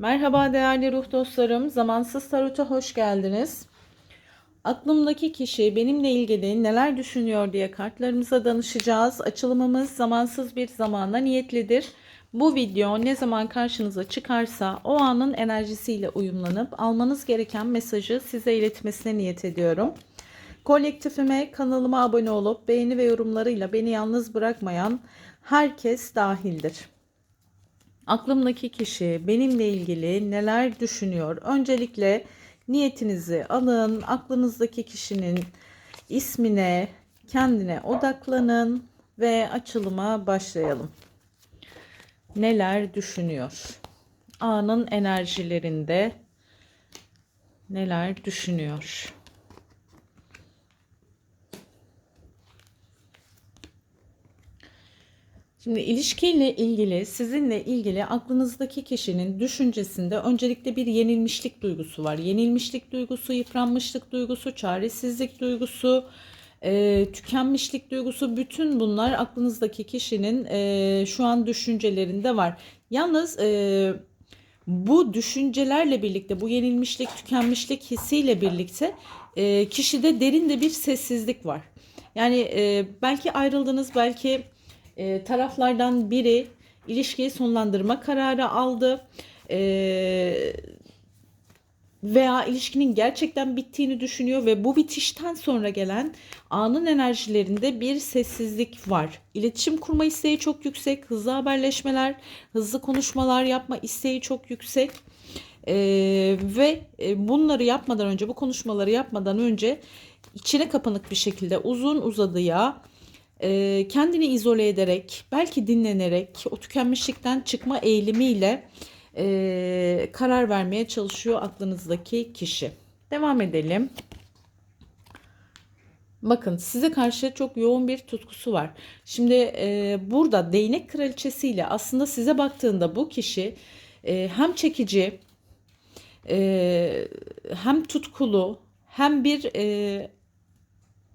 Merhaba değerli ruh dostlarım. Zamansız Tarot'a hoş geldiniz. Aklımdaki kişi benimle ilgili neler düşünüyor diye kartlarımıza danışacağız. Açılımımız zamansız bir zamana niyetlidir. Bu video ne zaman karşınıza çıkarsa o anın enerjisiyle uyumlanıp almanız gereken mesajı size iletmesine niyet ediyorum. Kolektifime, kanalıma abone olup beğeni ve yorumlarıyla beni yalnız bırakmayan herkes dahildir. Aklımdaki kişi benimle ilgili neler düşünüyor? Öncelikle niyetinizi alın. Aklınızdaki kişinin ismine, kendine odaklanın ve açılıma başlayalım. Neler düşünüyor? Anın enerjilerinde neler düşünüyor? Şimdi ilişkiyle ilgili, sizinle ilgili aklınızdaki kişinin düşüncesinde öncelikle bir yenilmişlik duygusu var. Yenilmişlik duygusu, yıpranmışlık duygusu, çaresizlik duygusu, e, tükenmişlik duygusu bütün bunlar aklınızdaki kişinin e, şu an düşüncelerinde var. Yalnız e, bu düşüncelerle birlikte, bu yenilmişlik, tükenmişlik hissiyle birlikte e, kişide derin de bir sessizlik var. Yani e, belki ayrıldınız, belki e, taraflardan biri ilişkiyi sonlandırma kararı aldı. E, veya ilişkinin gerçekten bittiğini düşünüyor ve bu bitişten sonra gelen anın enerjilerinde bir sessizlik var. İletişim kurma isteği çok yüksek, hızlı haberleşmeler, hızlı konuşmalar yapma isteği çok yüksek. Ee, ve e, bunları yapmadan önce, bu konuşmaları yapmadan önce içine kapanık bir şekilde uzun uzadıya e, kendini izole ederek, belki dinlenerek, o tükenmişlikten çıkma eğilimiyle e, karar vermeye çalışıyor aklınızdaki kişi. Devam edelim. Bakın size karşı çok yoğun bir tutkusu var. Şimdi e, burada değnek kraliçesiyle aslında size baktığında bu kişi e, hem çekici e, hem tutkulu hem bir e,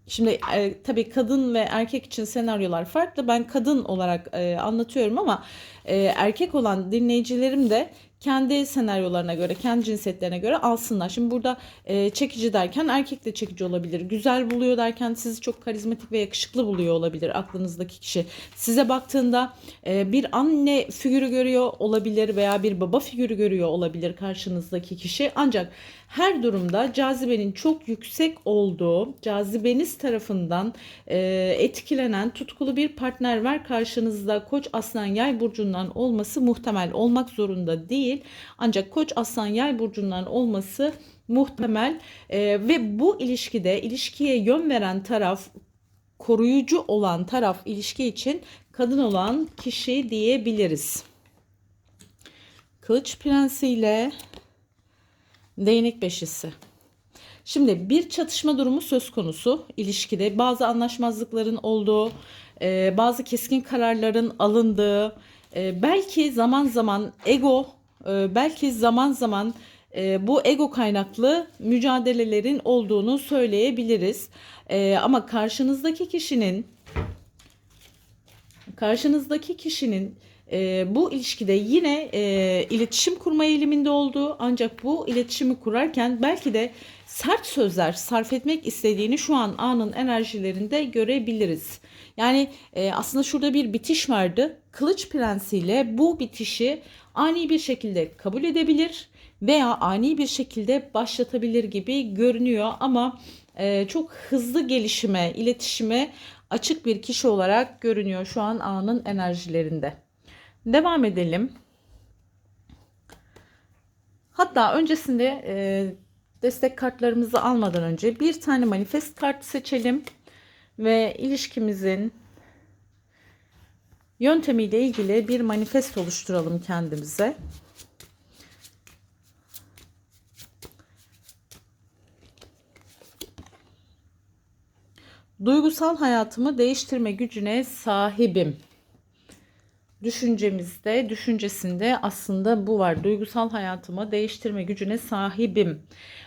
Şimdi e, tabii kadın ve erkek için senaryolar farklı. Ben kadın olarak e, anlatıyorum ama e, erkek olan dinleyicilerim de kendi senaryolarına göre, kendi cinsiyetlerine göre alsınlar. Şimdi burada e, çekici derken erkek de çekici olabilir. Güzel buluyor derken sizi çok karizmatik ve yakışıklı buluyor olabilir aklınızdaki kişi. Size baktığında e, bir anne figürü görüyor olabilir veya bir baba figürü görüyor olabilir karşınızdaki kişi. Ancak her durumda cazibenin çok yüksek olduğu, cazibeniz tarafından e, etkilenen tutkulu bir partner var karşınızda. Koç aslan yay burcundan olması muhtemel olmak zorunda değil. Ancak koç aslan yay burcundan olması muhtemel e, ve bu ilişkide ilişkiye yön veren taraf koruyucu olan taraf ilişki için kadın olan kişi diyebiliriz. Kılıç prensi ile Değnek beşisi. Şimdi bir çatışma durumu söz konusu ilişkide. Bazı anlaşmazlıkların olduğu, e, bazı keskin kararların alındığı, e, belki zaman zaman ego, e, belki zaman zaman bu ego kaynaklı mücadelelerin olduğunu söyleyebiliriz. Ama karşınızdaki kişinin karşınızdaki kişinin e, bu ilişkide yine e, iletişim kurma eğiliminde olduğu ancak bu iletişimi kurarken belki de sert sözler sarf etmek istediğini şu an anın enerjilerinde görebiliriz. Yani e, aslında şurada bir bitiş vardı. Kılıç prensiyle bu bitişi ani bir şekilde kabul edebilir veya ani bir şekilde başlatabilir gibi görünüyor ama e, çok hızlı gelişime, iletişime açık bir kişi olarak görünüyor şu an anın enerjilerinde. Devam edelim. Hatta öncesinde e, destek kartlarımızı almadan önce bir tane manifest kartı seçelim ve ilişkimizin yöntemiyle ilgili bir manifest oluşturalım kendimize. Duygusal hayatımı değiştirme gücüne sahibim düşüncemizde, düşüncesinde aslında bu var. Duygusal hayatımı değiştirme gücüne sahibim.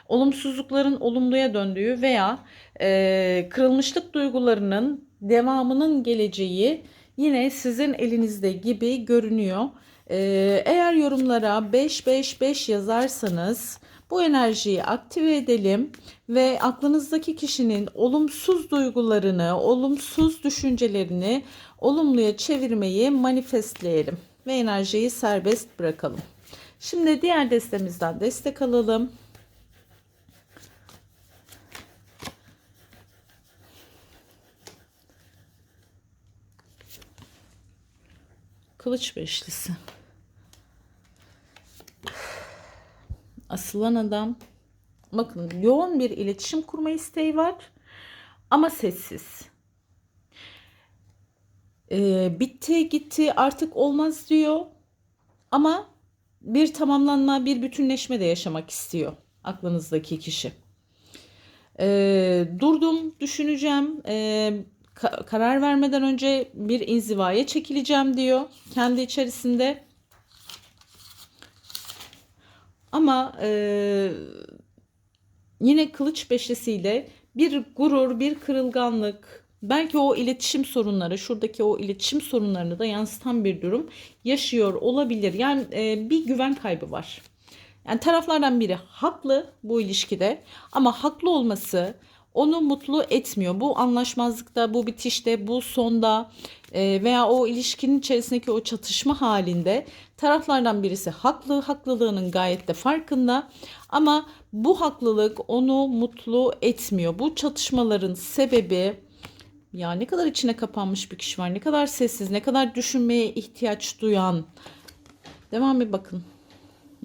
Olumsuzlukların olumluya döndüğü veya e, kırılmışlık duygularının devamının geleceği yine sizin elinizde gibi görünüyor. Ee, eğer yorumlara 555 yazarsanız bu enerjiyi aktive edelim ve aklınızdaki kişinin olumsuz duygularını, olumsuz düşüncelerini olumluya çevirmeyi manifestleyelim ve enerjiyi serbest bırakalım. Şimdi diğer destemizden destek alalım. Kılıç beşlisi. Asılan adam. Bakın yoğun bir iletişim kurma isteği var. Ama sessiz. Ee, bitti gitti artık olmaz diyor. Ama bir tamamlanma bir bütünleşme de yaşamak istiyor aklınızdaki kişi. Ee, durdum düşüneceğim. Ee, ka- karar vermeden önce bir inzivaya çekileceğim diyor kendi içerisinde. Ama e, yine kılıç beşlisiyle bir gurur, bir kırılganlık, belki o iletişim sorunları, şuradaki o iletişim sorunlarını da yansıtan bir durum yaşıyor olabilir. Yani e, bir güven kaybı var. Yani taraflardan biri haklı bu ilişkide ama haklı olması onu mutlu etmiyor. Bu anlaşmazlıkta, bu bitişte, bu sonda e, veya o ilişkinin içerisindeki o çatışma halinde taraflardan birisi haklı, haklılığının gayet de farkında ama bu haklılık onu mutlu etmiyor. Bu çatışmaların sebebi ya ne kadar içine kapanmış bir kişi var, ne kadar sessiz, ne kadar düşünmeye ihtiyaç duyan. Devam bir bakın.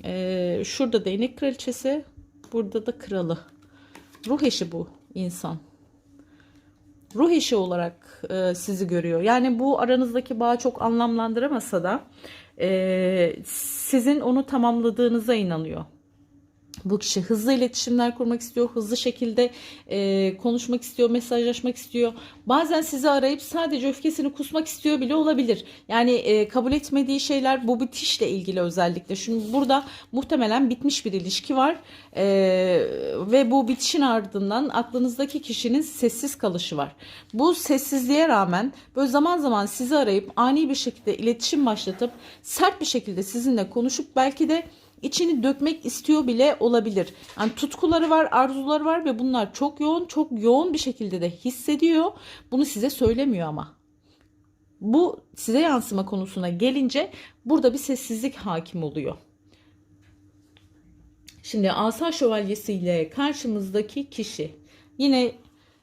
Ee, şurada değnek kraliçesi, burada da kralı. Ruh eşi bu insan. Ruh eşi olarak e, sizi görüyor. Yani bu aranızdaki bağı çok anlamlandıramasa da e, sizin onu tamamladığınıza inanıyor. Bu kişi hızlı iletişimler kurmak istiyor, hızlı şekilde e, konuşmak istiyor, mesajlaşmak istiyor. Bazen sizi arayıp sadece öfkesini kusmak istiyor bile olabilir. Yani e, kabul etmediği şeyler bu bitişle ilgili özellikle. Şimdi burada muhtemelen bitmiş bir ilişki var e, ve bu bitişin ardından aklınızdaki kişinin sessiz kalışı var. Bu sessizliğe rağmen böyle zaman zaman sizi arayıp ani bir şekilde iletişim başlatıp sert bir şekilde sizinle konuşup belki de içini dökmek istiyor bile olabilir. Yani tutkuları var, arzuları var ve bunlar çok yoğun, çok yoğun bir şekilde de hissediyor. Bunu size söylemiyor ama. Bu size yansıma konusuna gelince burada bir sessizlik hakim oluyor. Şimdi asa şövalyesiyle karşımızdaki kişi yine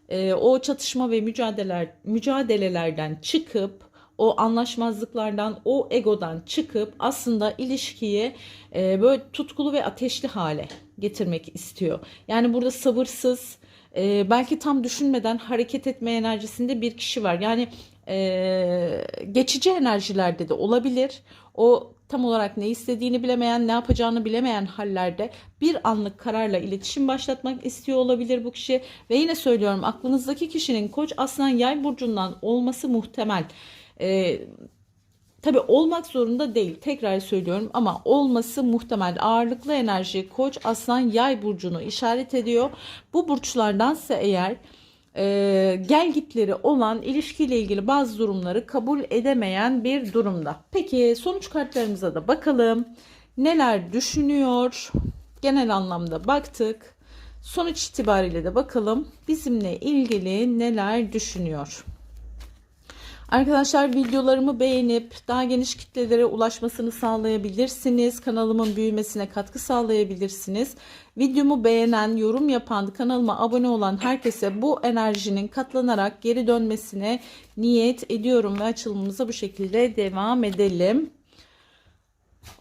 e, o çatışma ve mücadeleler mücadelelerden çıkıp o anlaşmazlıklardan, o egodan çıkıp aslında ilişkiyi e, böyle tutkulu ve ateşli hale getirmek istiyor. Yani burada sabırsız, e, belki tam düşünmeden hareket etme enerjisinde bir kişi var. Yani e, geçici enerjilerde de olabilir. O tam olarak ne istediğini bilemeyen, ne yapacağını bilemeyen hallerde bir anlık kararla iletişim başlatmak istiyor olabilir bu kişi. Ve yine söylüyorum aklınızdaki kişinin koç aslan yay burcundan olması muhtemel. Ee, Tabi olmak zorunda değil tekrar söylüyorum ama olması muhtemel ağırlıklı enerji koç aslan yay burcunu işaret ediyor. Bu burçlardansa eğer e, gel gitleri olan ilişkiyle ilgili bazı durumları kabul edemeyen bir durumda. Peki sonuç kartlarımıza da bakalım. Neler düşünüyor? Genel anlamda baktık. Sonuç itibariyle de bakalım bizimle ilgili neler düşünüyor. Arkadaşlar videolarımı beğenip daha geniş kitlelere ulaşmasını sağlayabilirsiniz. Kanalımın büyümesine katkı sağlayabilirsiniz. Videomu beğenen, yorum yapan, kanalıma abone olan herkese bu enerjinin katlanarak geri dönmesine niyet ediyorum ve açılımımıza bu şekilde devam edelim.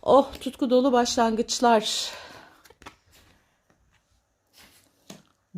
Oh tutku dolu başlangıçlar.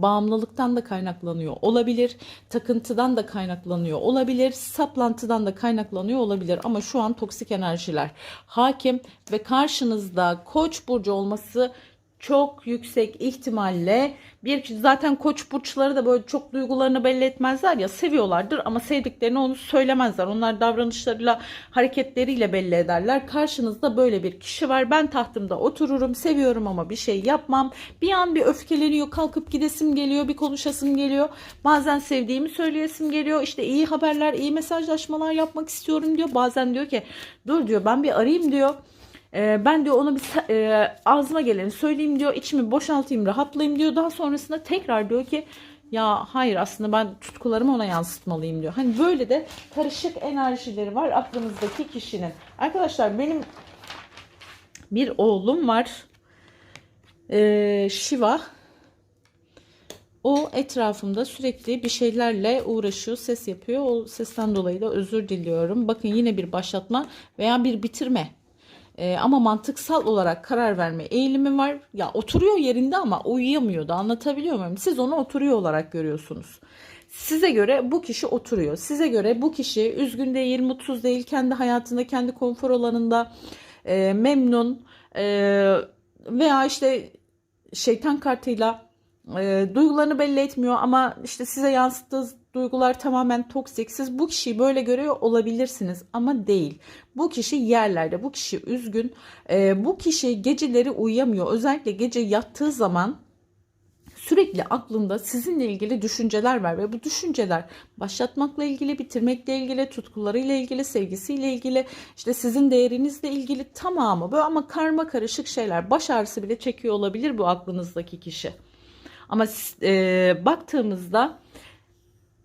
Bağımlılıktan da kaynaklanıyor olabilir, takıntıdan da kaynaklanıyor olabilir, saplantıdan da kaynaklanıyor olabilir. Ama şu an toksik enerjiler hakim ve karşınızda Koç burcu olması çok yüksek ihtimalle bir zaten koç burçları da böyle çok duygularını belli etmezler ya seviyorlardır ama sevdiklerini onu söylemezler. Onlar davranışlarıyla hareketleriyle belli ederler. Karşınızda böyle bir kişi var. Ben tahtımda otururum seviyorum ama bir şey yapmam. Bir an bir öfkeleniyor kalkıp gidesim geliyor bir konuşasım geliyor. Bazen sevdiğimi söyleyesim geliyor. İşte iyi haberler iyi mesajlaşmalar yapmak istiyorum diyor. Bazen diyor ki dur diyor ben bir arayayım diyor. Ee, ben diyor onu bir e, ağzıma geleni söyleyeyim diyor. içimi boşaltayım, rahatlayayım diyor. Daha sonrasında tekrar diyor ki ya hayır aslında ben tutkularımı ona yansıtmalıyım diyor. Hani böyle de karışık enerjileri var aklınızdaki kişinin. Arkadaşlar benim bir oğlum var. Ee, Shiva. O etrafımda sürekli bir şeylerle uğraşıyor, ses yapıyor. O sesten dolayı da özür diliyorum. Bakın yine bir başlatma veya bir bitirme. Ee, ama mantıksal olarak karar verme eğilimi var. Ya oturuyor yerinde ama uyuyamıyor da anlatabiliyor muyum? Siz onu oturuyor olarak görüyorsunuz. Size göre bu kişi oturuyor. Size göre bu kişi üzgün değil, mutsuz değil, kendi hayatında, kendi konfor alanında e, memnun e, veya işte şeytan kartıyla e, duygularını belli etmiyor ama işte size yansıttığı duygular tamamen toksik. Siz bu kişiyi böyle görüyor olabilirsiniz ama değil. Bu kişi yerlerde, bu kişi üzgün, e, bu kişi geceleri uyuyamıyor. Özellikle gece yattığı zaman sürekli aklında sizinle ilgili düşünceler var ve bu düşünceler başlatmakla ilgili, bitirmekle ilgili, tutkularıyla ilgili, sevgisiyle ilgili, işte sizin değerinizle ilgili tamamı böyle ama karma karışık şeyler. Baş ağrısı bile çekiyor olabilir bu aklınızdaki kişi. Ama e, baktığımızda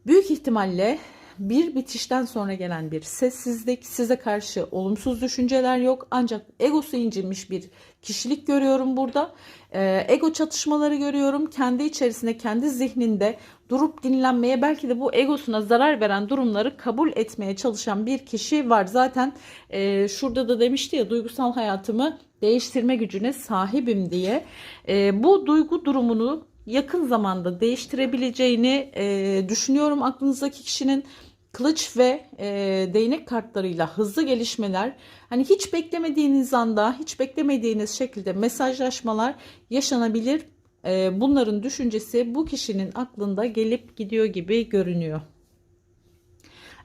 büyük ihtimalle bir bitişten sonra gelen bir sessizlik, size karşı olumsuz düşünceler yok. Ancak egosu incinmiş bir kişilik görüyorum burada. Ee, ego çatışmaları görüyorum. Kendi içerisinde, kendi zihninde durup dinlenmeye, belki de bu egosuna zarar veren durumları kabul etmeye çalışan bir kişi var. Zaten e, şurada da demişti ya duygusal hayatımı değiştirme gücüne sahibim diye. E, bu duygu durumunu yakın zamanda değiştirebileceğini e, düşünüyorum aklınızdaki kişinin kılıç ve e, değnek kartlarıyla hızlı gelişmeler hani hiç beklemediğiniz anda hiç beklemediğiniz şekilde mesajlaşmalar yaşanabilir e, bunların düşüncesi bu kişinin aklında gelip gidiyor gibi görünüyor.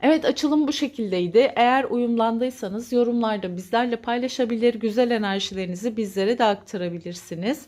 Evet açılım bu şekildeydi. Eğer uyumlandıysanız yorumlarda bizlerle paylaşabilir, güzel enerjilerinizi bizlere de aktarabilirsiniz.